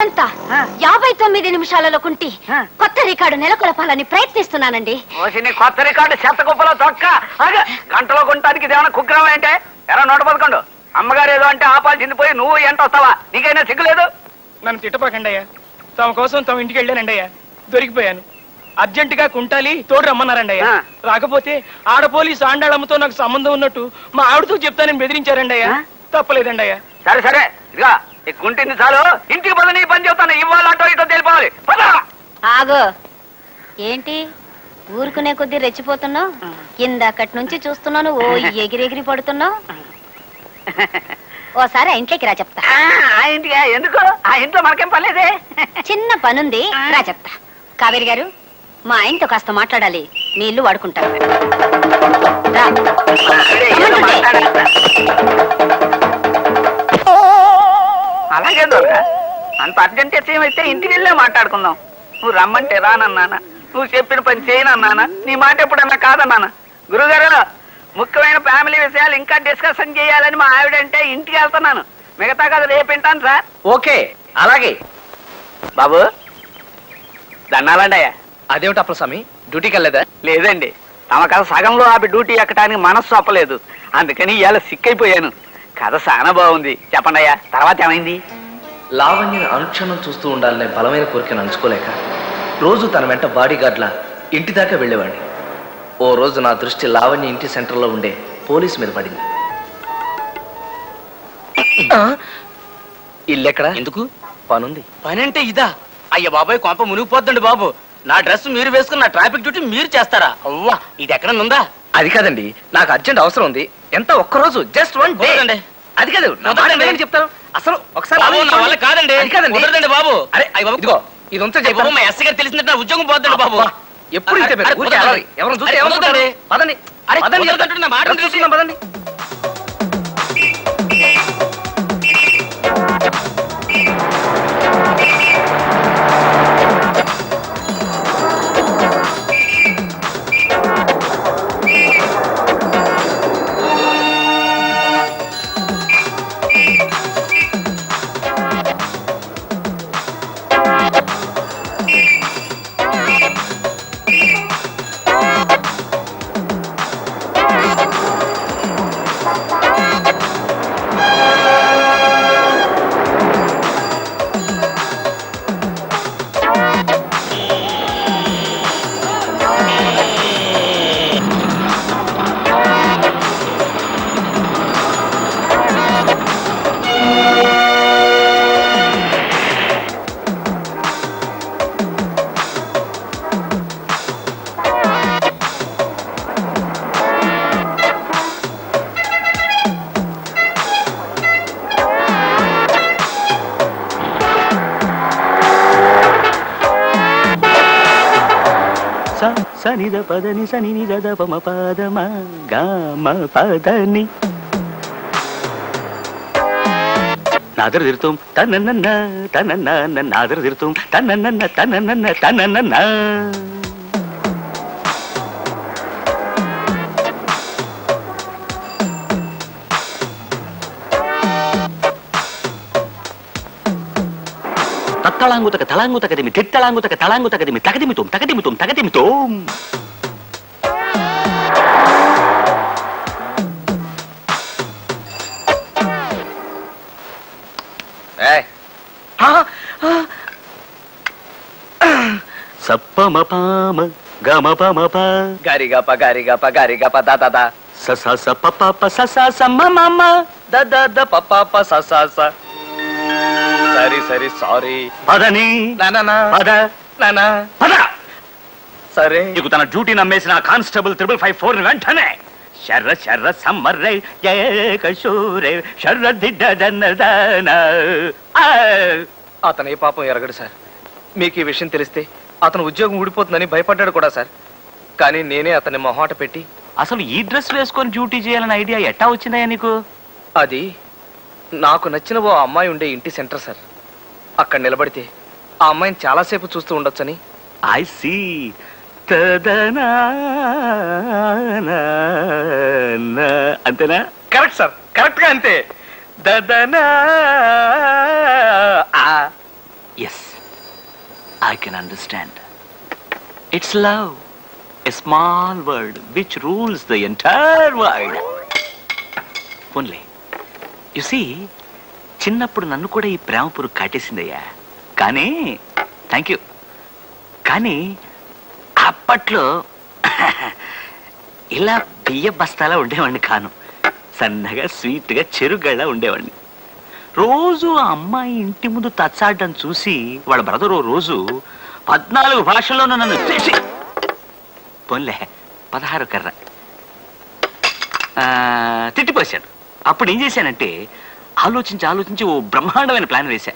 ఎంత? ఆ. యాభై తొమ్మిది నిమిషాలలో కుంటి. కొత్త రికార్డు నెలకొల్పాలని ప్రయత్నిస్తున్నానండి. కొత్త రికార్డు చెత్త కుప్పలో తొక్క. గంటలో కొనటానికి ఇదేమన్నా కుగ్రమం అంటే? ఎరా నూట పదకొండు. అమ్మగారు ఏదో అంటే ఆపాల్సింది పోయి నువ్వు ఎంట వస్తావా? నీకైనా సిగ్గులేదు? నన్ను తిట్టపాకండి అయ్యా. తమ కోసం తమ ఇంటికి వెళ్ళానండి అయ్యా. దొరికిపోయాను. అర్జెంటుగా కుంటాలి తోడు రమ్మన్నారండి అయ్యా. ఆ. రాకపోతే ఆడ పోలీసు ఆండాళమ్మతో నాకు సంబంధం ఉన్నట్టు మా ఆవిడతో చెప్తానని బెదిరించారండి అయ్యా? తప్పలేదండి అయ్యా. సరే సరే. ఇదిగా ఈ చాలు ఇంటికి పద నీ పని చెబుతాను ఇటో తెలిపోవాలి. పద! ఆగో. ఏంటి? ఊరుకునే కొద్దీ రెచ్చిపోతున్నావు? ఇందాకటి నుంచి చూస్తున్నాను ఓ ఎగిరెగిరి పడుతున్నావు. ఓసారి ఆ ఇంట్లోకి రా చెప్తా. ఆ, ఆ ఇంటికి? ఎందుకు? ఆ ఇంట్లో మనకేం పర్లేదే చిన్న పనుంది రా చెప్తా. కావేరి గారు మా ఆయనతో కాస్త మాట్లాడాలి. మీ ఇల్లు వాడుకుంటాను. రా. అర్జెంట్ అయితే ఇంటికి వెళ్ళే మాట్లాడుకుందాం. నువ్వు రమ్మంటే రానన్నానా నువ్వు చెప్పిన పని చేయనన్నానా నీ మాట ఎప్పుడన్నా కాదన్నానా గురుగారు ముఖ్యమైన ఫ్యామిలీ విషయాలు ఇంకా డిస్కషన్ చేయాలని మా ఆవిడంటే ఇంటికి వెళ్తున్నాను. మిగతా కదా రేపు వింటాను సార్. ఓకే అలాగే. బాబు దండాలండి అయ్యా అదేమిటి అప్పల స్వామి డ్యూటీకి వెళ్ళలేదా? లేదండి. తమ కథ సగంలో ఆపి డ్యూటీ ఎక్కడానికి మనస్సు ఒప్పలేదు అందుకని ఇవాళ సిక్కైపోయాను. కథ చాలా బాగుంది. చెప్పండి అయ్యా తర్వాత ఏమైంది? లావణ్యని అనుక్షణం చూస్తూ ఉండాలనే బలమైన కోరికను అంచుకోలేక రోజు తన వెంట బాడీ గార్డ్లా ఇంటి దాకా వెళ్ళేవాడిని. ఓ రోజు నా దృష్టి లావణ్య ఇంటి సెంటర్లో ఉండే పోలీస్ మీద పడింది. ఇల్లెక్కడ? ఎందుకు? పనుంది. పని అంటే ఇదా? అయ్య బాబాయ్ కొంప మునిగిపోద్దండి బాబు. నా డ్రెస్ మీరు వేసుకున్న నా ట్రాఫిక్ డ్యూటీ మీరు చేస్తారా? అవ్వా ఇది ఎక్కడ ఉందా? అది కాదండి నాకు అర్జెంట్ అవసరం ఉంది. ఎంత ఒక్క రోజు జస్ట్ వన్ డే. అది కాదు చెప్తాను అసలు ఒకసారి బాబు, నా ఆలోచించండి. వల్ల కాదండి అది కాదండి కుదరదండి బాబు అరే అయ్య బాబు ఇదిగో ఇది ఉంచే అయ్య బాబు మా ఎస్ఐ గారు తెలిసిందంటే నా ఉద్యోగం పోద్దండి బాబు అబ్బా, ఎప్పుడు ఇంతే అరే, మీరు. ఊరికే కుదరదండి. అలరి. ఎవరిని చూస్తే అరే, ఏమనుకుంటారు? పదండి అరే, పదండి వినండి. చూసుకుందాం, పదండి స సనిద పదని సని నిద పమ పదమ గామ పదని నాదర తిరుతాం తనన్న తనన్న నాదర తిరుతాం తనన్న తనన్న తనన్న తత్తళాంగుతక తలాంగుతకదిమి తిత్తళాంగుతక తలాంగుతకదిమి తగదిమితోం తగదిమితోం తగదిమితోం ఏయ్, సప్పమ పామ గమ పమ ప గారిగప గారిగప గారిగప దా దా దా స స స ప ప ప స స స మ మ మ ద ద ద ప ప ప స స స సరి సరి సారీ. పదని. నానా పద. నానా. పద. సరే. నీకు తన డ్యూటీ నమ్మేసిన కానిస్టేబుల్ త్రిబుల్ ఫైవ్ ఫోర్ వెంటనే. శర్ర శర్ర సమ్మర్రై ఏకశూరే శర్ర దిడ్డదన్నదాన అతను ఏ పాపం ఎరగడు సార్. మీకు ఈ విషయం తెలిస్తే అతను ఉద్యోగం ఊడిపోతుందని భయపడ్డాడు కూడా సార్. కానీ నేనే అతన్ని మొహాట పెట్టి అసలు ఈ డ్రెస్ వేసుకొని డ్యూటీ చేయాలన్న ఐడియా ఎట్టా వచ్చిందయ్యా నీకు? అది నాకు నచ్చిన ఓ అమ్మాయి ఉండే ఇంటి సెంటర్ సార్. అక్కడ నిలబడితే ఆ అమ్మాయిని చాలాసేపు చూస్తూ ఉండొచ్చని. ఐ సీ తదనా అంతేనా? కరెక్ట్ సార్ కరెక్ట్గా అంతే. దదనా. Yes I can understand it's love a small word which rules the entire world only you see చిన్నప్పుడు నన్ను కూడా ఈ ప్రేమ పురుగు కాటేసిందయ్యా. కానీ థ్యాంక్ యూ కానీ అప్పట్లో ఇలా బియ్య బస్తాలా ఉండేవాడిని కాను. సన్నగా స్వీట్గా చెరుగళ్ళ ఉండేవాడిని. రోజు ఆ అమ్మాయి ఇంటి ముందు తచ్చాడడం చూసి వాళ్ళ బ్రదర్ ఓ రోజు పద్నాలుగు భాషల్లోనూ నన్ను చేసి పోన్లే పదహారు కర్ర. తిట్టిపోసాడు అప్పుడు ఏం చేశానంటే ఆలోచించి ఆలోచించి ఓ బ్రహ్మాండమైన ప్లాన్ వేశా.